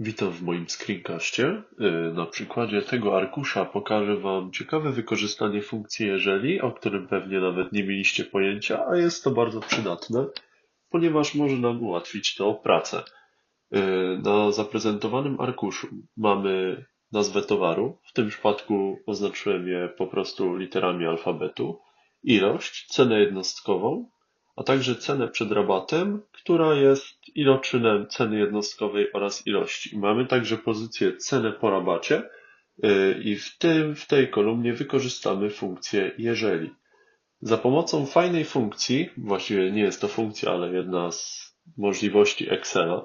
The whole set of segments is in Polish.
Witam w moim screencastie. Y, na przykładzie tego arkusza pokażę Wam ciekawe wykorzystanie funkcji jeżeli, o którym pewnie nawet nie mieliście pojęcia, a jest to bardzo przydatne, ponieważ może nam ułatwić to pracę. Y, na zaprezentowanym arkuszu mamy nazwę towaru, w tym przypadku oznaczyłem je po prostu literami alfabetu, ilość, cenę jednostkową, a także cenę przed rabatem, która jest iloczynem ceny jednostkowej oraz ilości. Mamy także pozycję cenę po rabacie y, i w, tym, w tej kolumnie wykorzystamy funkcję jeżeli. Za pomocą fajnej funkcji, właściwie nie jest to funkcja, ale jedna z możliwości Excela,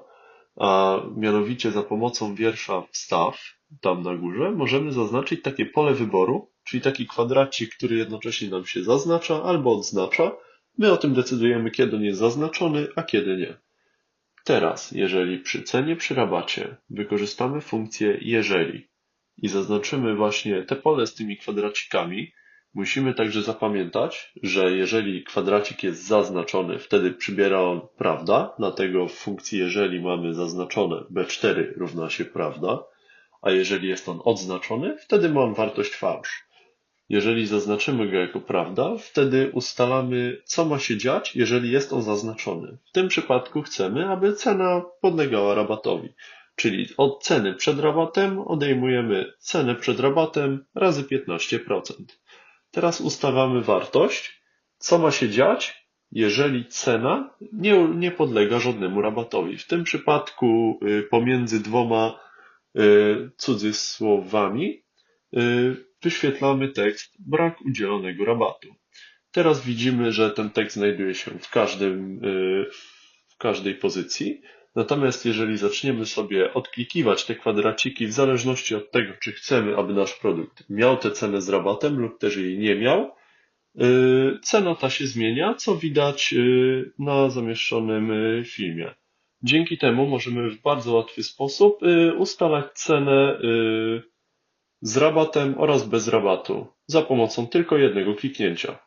a mianowicie za pomocą wiersza wstaw, tam na górze, możemy zaznaczyć takie pole wyboru, czyli taki kwadracik, który jednocześnie nam się zaznacza albo odznacza, My o tym decydujemy, kiedy on jest zaznaczony, a kiedy nie. Teraz, jeżeli przy cenie przy rabacie wykorzystamy funkcję jeżeli i zaznaczymy właśnie te pole z tymi kwadracikami, musimy także zapamiętać, że jeżeli kwadracik jest zaznaczony, wtedy przybiera on prawda, dlatego w funkcji jeżeli mamy zaznaczone b4 równa się prawda, a jeżeli jest on odznaczony, wtedy ma on wartość fałsz. Jeżeli zaznaczymy go jako prawda, wtedy ustalamy, co ma się dziać, jeżeli jest on zaznaczony. W tym przypadku chcemy, aby cena podlegała rabatowi. Czyli od ceny przed rabatem odejmujemy cenę przed rabatem razy 15%. Teraz ustalamy wartość, co ma się dziać, jeżeli cena nie, nie podlega żadnemu rabatowi. W tym przypadku y, pomiędzy dwoma y, cudzysłowami y, wyświetlamy tekst brak udzielonego rabatu. Teraz widzimy, że ten tekst znajduje się w, każdym, y, w każdej pozycji. Natomiast jeżeli zaczniemy sobie odklikiwać te kwadraciki w zależności od tego, czy chcemy, aby nasz produkt miał tę cenę z rabatem lub też jej nie miał, y, cena ta się zmienia, co widać y, na zamieszczonym filmie. Dzięki temu możemy w bardzo łatwy sposób ustalać cenę z rabatem oraz bez rabatu za pomocą tylko jednego kliknięcia.